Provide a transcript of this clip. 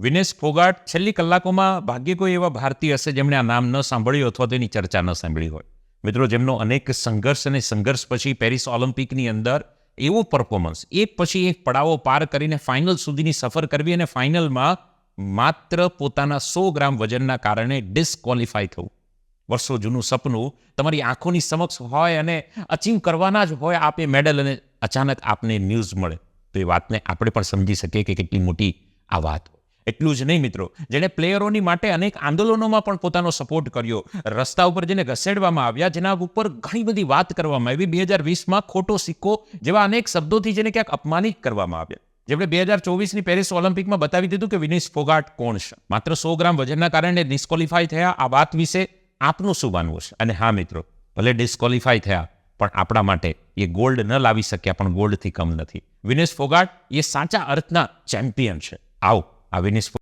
વિનેશ ફોગાટ છેલ્લી કલાકોમાં ભાગ્ય કોઈ એવા ભારતીય હશે જેમણે આ નામ ન સાંભળ્યું અથવા તેની ચર્ચા ન સાંભળી હોય? મિત્રો, જેમનો અનેક સંઘર્ષ અને સંઘર્ષ પછી પેરિસ ઓલિમ્પિકની અંદર એવો પરફોર્મન્સ એક પછી એક પડાવો પાર કરીને ફાઇનલ સુધીની સફર કરવી અને ફાઇનલમાં માત્ર પોતાના સો ગ્રામ વજનના કારણે ડિસ્કવોલિફાય થવું. વર્ષો જૂનું સપનું તમારી આંખોની સમક્ષ હોય અને અચીવ કરવાના જ હોય, આપે મેડલ અને અચાનક આપને ન્યૂઝ મળે. તો એ વાતને આપણે પણ સમજી શકીએ કે કેટલી મોટી આ વાત એટલું જ નહીં મિત્રો. જેણે પ્લેયરોની માટે અનેક આંદોલનોમાં પણ પોતાનો સપોર્ટ કર્યો. રસ્તા ઉપર જેને ઘસેડવામાં આવ્યા, જેના ઉપર ઘણી બધી વાત કરવામાં આવી. બે હજાર વીસમાં ખોટો સિક્કો જેવા અનેક શબ્દોથી જેને ક્યાંક અપમાનિત કરવામાં આવ્યા. જેમણે બે હજાર ચોવીસની પેરિસ ઓલિમ્પિકમાં બતાવી દીધું કે વિનેશ ફોગાટ કોણ છે? માત્ર સો ગ્રામ વજનના કારણે ડિસ્કોલિફાય થયા. આ વાત વિશે આપનું શું માનવું છે? અને હા મિત્રો, ભલે ડિસ્કોલિફાય થયા, પણ આપણા માટે એ ગોલ્ડ ન લાવી શક્યા, પણ ગોલ્ડથી કમ નથી. વિનેશ ફોગાટ એ સાચા અર્થના ચેમ્પિયન છે. આવો. આ વિનેશ